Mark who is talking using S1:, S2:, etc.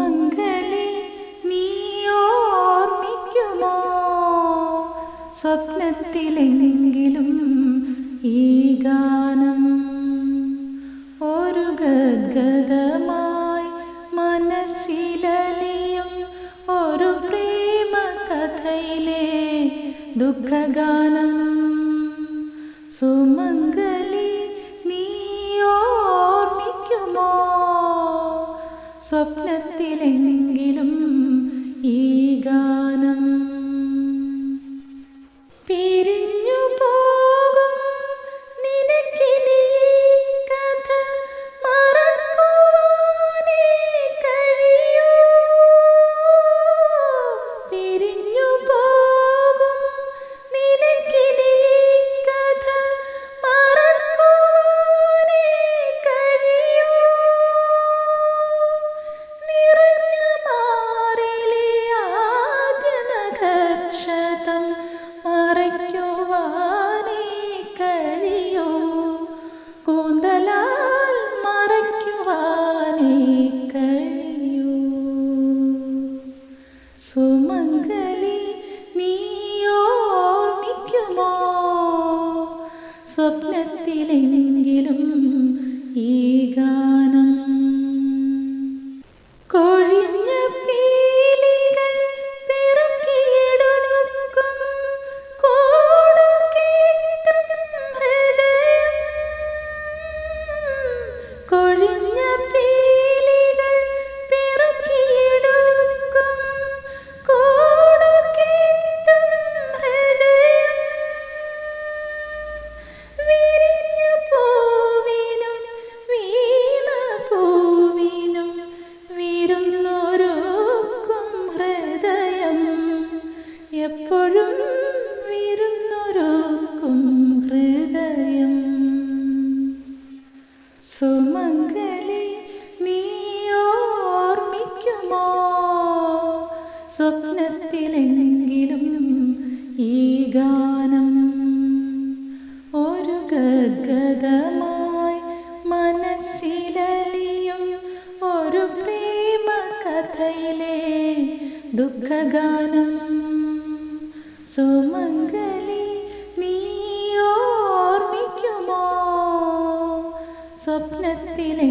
S1: സുമംഗളി നീയോർമ്മിക്കുമോ? സ്വപ്നത്തിലെങ്കിലും ഈ ഗാനം ഒരു ഗദ്ഗതമായി മനസ്സിലലിയും ഒരു പ്രേമ കഥയിലെ ദുഃഖഗാനം. സുമംഗലി സ്വപ്നത്തിലെങ്കിലും സ്വപ്നത്തിലെങ്കിലും ഈ ഗാനം ഒരു ഗദ്ഗതമായി മനസ്സിലലിയും ഒരു പ്രേമ കഥയിലെ ദുഃഖഗാനം. സുമംഗലി നീ ഓർമ്മിക്കുമോ സ്വപ്നത്തിലെ